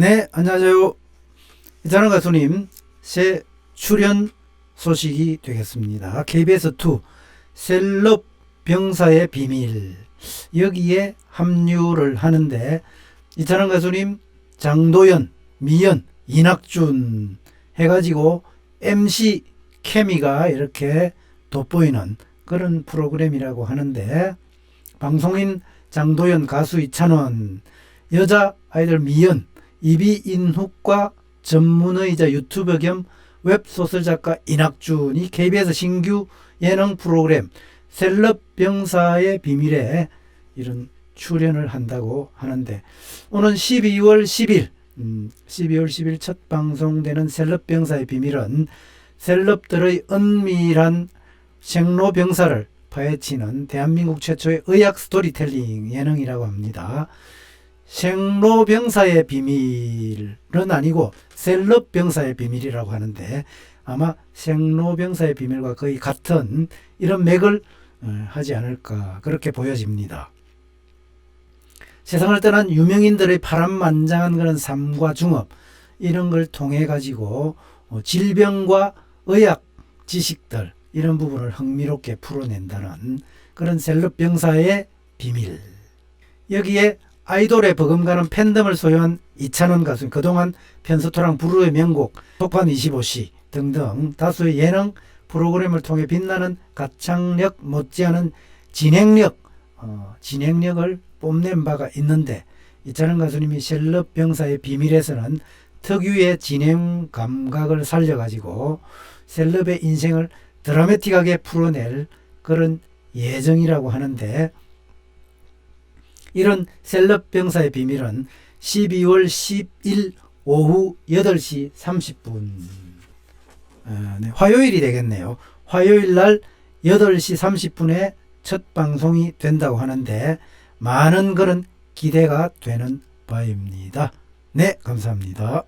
네, 안녕하세요. 이찬원 가수님 새 출연 소식이 되겠습니다. KBS2 셀럽 병사의 비밀 여기에 합류를 하는데 이찬원 가수님, 장도연, 미연, 이낙준 해가지고 MC 케미가 이렇게 돋보이는 그런 프로그램이라고 하는데 방송인 장도연 가수 이찬원 여자 아이돌 미연 이비인훅과 전문의자 유튜버 겸 웹소설 작가 이낙준이 KBS 신규 예능 프로그램 셀럽 병사의 비밀에 이런 출연을 한다고 하는데 오는 12월 10일 음, 12월 10일 첫 방송되는 셀럽 병사의 비밀은 셀럽들의 은밀한 생로 병사를 파헤치는 대한민국 최초의 의학 스토리텔링 예능이라고 합니다. 생로병사의 비밀은 아니고 셀럽병사의 비밀이라고 하는데 아마 생로병사의 비밀과 거의 같은 이런 맥을 어, 하지 않을까 그렇게 보여집니다. 세상을 떠난 유명인들의 파란만장한 그런 삶과 중업 이런 걸 통해 가지고 어, 질병과 의학 지식들 이런 부분을 흥미롭게 풀어낸다는 그런 셀럽병사의 비밀 여기에 아이돌에 버금가는 팬덤을 소유한 이찬원 가수 그동안 편스토랑 부르의 명곡 속판 25시 등등 다수의 예능 프로그램을 통해 빛나는 가창력 못지않은 진행력 어, 진행력을 뽐낸 바가 있는데 이찬원 가수님이 셀럽 병사의 비밀에서는 특유의 진행 감각을 살려가지고 셀럽의 인생을 드라마틱하게 풀어낼 그런 예정이라고 하는데 이런 셀럽 병사의 비밀은 12월 10일 오후 8시 30분 어, 네, 화요일이 되겠네요. 화요일 날 8시 30분에 첫 방송이 된다고 하는데 많은 그런 기대가 되는 바입니다. 네, 감사합니다.